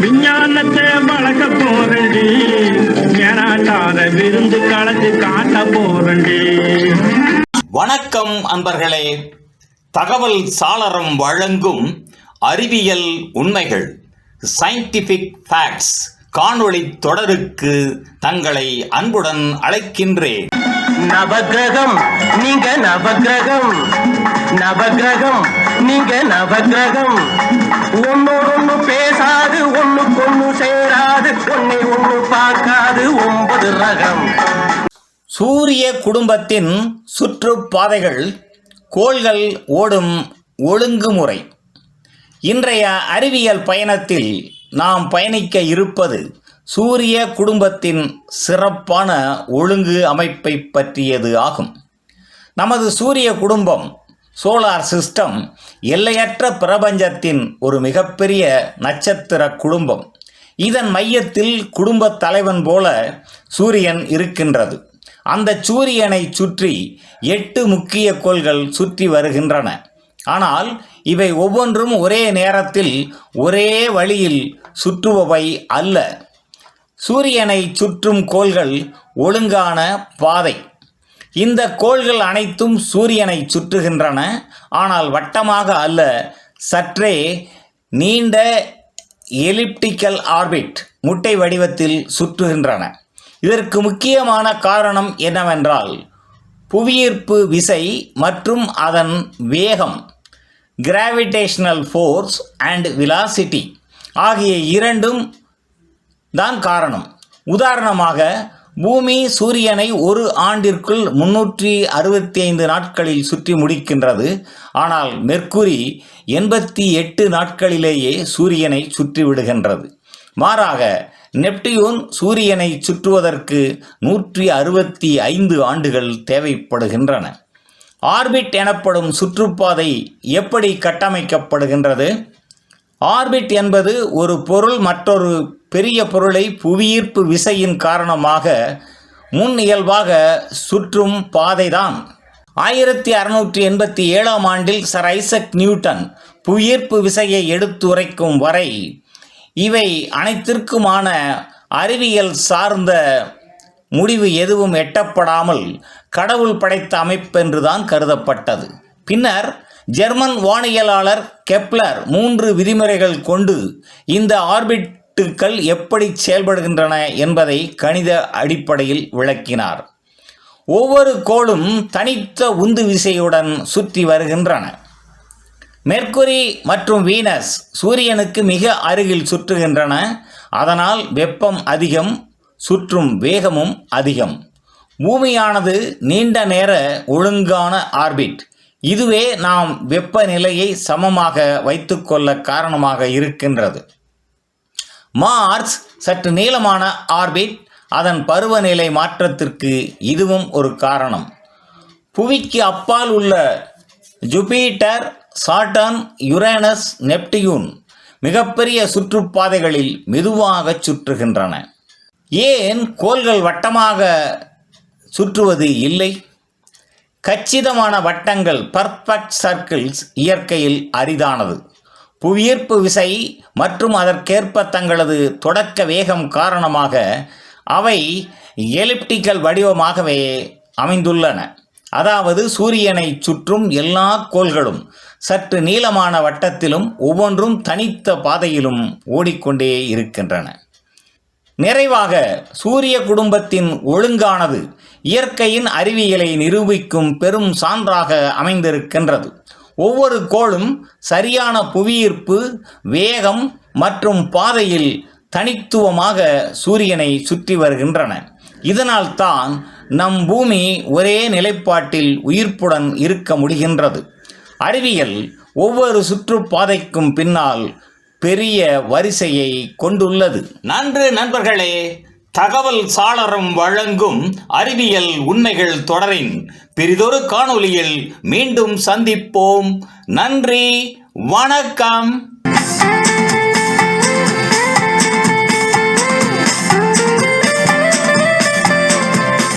விஞ்ஞானத்தை வளர்க்க போறண்டி ஏனாட்டாத விருந்து கலந்து காட்ட போறண்டி வணக்கம் அன்பர்களே. தகவல் சாளரம் வழங்கும் அறிவியல் உண்மைகள் சயின்டிஃபிக் ஃபேக்ட்ஸ் காணொளி தொடருக்கு தங்களை அன்புடன் அழைக்கின்றேன். நவக்கிரகம் நீங்க நவக்கிரகம் நவக்கிரகம் நீங்க நவக்கிரகம் ஒன்னோடு சூரிய குடும்பத்தின் சுற்றுப்பாதைகள் கோள்கள் ஓடும் ஒழுங்குமுறை இன்றைய அறிவியல் பயணத்தில் நாம் பயணிக்க இருப்பது சூரிய குடும்பத்தின் சிறப்பான ஒழுங்கு அமைப்பை பற்றியது ஆகும். நமது சூரிய குடும்பம் சோலார் சிஸ்டம் எல்லையற்ற பிரபஞ்சத்தின் ஒரு மிகப்பெரிய நட்சத்திர குடும்பம். இதன் மையத்தில் குடும்பத் தலைவன் போல சூரியன் இருக்கின்றது. அந்த சூரியனை சுற்றி எட்டு முக்கிய கோள்கள் சுற்றி வருகின்றன. ஆனால் இவை ஒவ்வொன்றும் ஒரே நேரத்தில் ஒரே வழியில் சுற்றுபவை அல்ல. சூரியனை சுற்றும் கோள்கள் ஒழுங்கான பாதை. இந்த கோள்கள் அனைத்தும் சூரியனை சுற்றுகின்றன. ஆனால் வட்டமாக அல்ல சற்றே நீண்ட எலிப்டிக்கல் ஆர்பிட் முட்டை வடிவத்தில் சுற்றுகின்றன. இதற்கு முக்கியமான காரணம் என்னவென்றால் புவியீர்ப்பு விசை மற்றும் அதன் வேகம் கிராவிடேஷனல் ஃபோர்ஸ் அண்ட் விலாசிட்டி ஆகிய இரண்டும் தான் காரணம். உதாரணமாக பூமி சூரியனை ஒரு ஆண்டிற்குள் முன்னூற்றி அறுபத்தி ஐந்து நாட்களில் சுற்றி முடிக்கின்றது. ஆனால் மெர்க்குரி எண்பத்தி எட்டு நாட்களிலேயே சூரியனை சுற்றி விடுகின்றது. மாறாக நெப்டியூன் சூரியனை சுற்றுவதற்கு நூற்றி அறுபத்தி ஐந்து ஆண்டுகள் தேவைப்படுகின்றன. ஆர்பிட் எனப்படும் சுற்றுப்பாதை எப்படி கட்டமைக்கப்படுகின்றது? ஆர்பிட் என்பது ஒரு பொருள் மற்றொரு பெரிய பொருளை புவியீர்ப்பு விசையின் காரணமாக முன் இயல்பாக சுற்றும் பாதைதான். ஆயிரத்தி அறுநூற்றி எண்பத்தி ஏழாம் ஆண்டில் சர் ஐசக் நியூட்டன் புவியீர்ப்பு விசையை எடுத்துரைக்கும் வரை இவை அனைத்திற்குமான அறிவியல் சார்ந்த முடிவு எதுவும் எட்டப்படாமல் கடவுள் படைத்த அமைப்பென்றுதான் கருதப்பட்டது. பின்னர் ஜெர்மன் வானியலாளர் கெப்லர் மூன்று விதிமுறைகள் கொண்டு இந்த ஆர்பிட்டுகள் எப்படி செயல்படுகின்றன என்பதை கணித அடிப்படையில் விளக்கினார். ஒவ்வொரு கோளும் தனித்த உந்து விசையுடன் சுற்றி வருகின்றன. மெர்க்குரி மற்றும் வீனஸ் சூரியனுக்கு மிக அருகில் சுற்றுகின்றன. அதனால் வெப்பம் அதிகம் சுற்றும் வேகமும் அதிகம். பூமியானது நீண்ட நேர ஒழுங்கான ஆர்பிட். இதுவே நாம் வெப்பநிலையை சமமாக வைத்துக்கொள்ள காரணமாக இருக்கின்றது. மார்ஸ் சற்று நீளமான ஆர்பிட். அதன் பருவநிலை மாற்றத்திற்கு இதுவும் ஒரு காரணம். புவிக்கு அப்பால் உள்ள ஜூபிட்டர் சாட்டர்ன் யுரேனஸ் நெப்டியூன் மிகப்பெரிய சுற்றுப்பாதைகளில் மெதுவாக சுற்றுகின்றன. ஏன் கோள்கள் வட்டமாக சுற்றுவது இல்லை? கச்சிதமான வட்டங்கள் பர்ஃபெக்ட் சர்க்கிள்ஸ் இயற்கையில் அரிதானது. புவியீர்ப்பு விசை மற்றும் அதற்கேற்ப தங்களது தொடக்க வேகம் காரணமாக அவை எலிப்டிக்கல் வடிவமாகவே அமைந்துள்ளன. அதாவது சூரியனை சுற்றும் எல்லா கோள்களும் சற்று நீளமான வட்டத்திலும் ஒவ்வொன்றும் தனித்த பாதையிலும் ஓடிக்கொண்டே இருக்கின்றன. நிறைவாக சூரிய குடும்பத்தின் ஒழுங்கானது இயற்கையின் அறிவியலை நிரூபிக்கும் பெரும் சான்றாக அமைந்திருக்கின்றது. ஒவ்வொரு கோளும் சரியான புவியீர்ப்பு வேகம் மற்றும் பாதையில் தனித்துவமாக சூரியனை சுற்றி வருகின்றன. இதனால் தான் நம் பூமி ஒரே நிலைப்பாட்டில் உயிர்ப்புடன் இருக்க முடிகின்றது. அறிவியல் ஒவ்வொரு சுற்றுப்பாதைக்கும் பின்னால் பெரிய வரிசையை கொண்டுள்ளது. நன்று நண்பர்களே தகவல் சாளரம் வழங்கும் அறிவியல் உண்மைகள் தொடரின் பெரிதொரு காணொளியில் மீண்டும் சந்திப்போம். நன்றி வணக்கம்.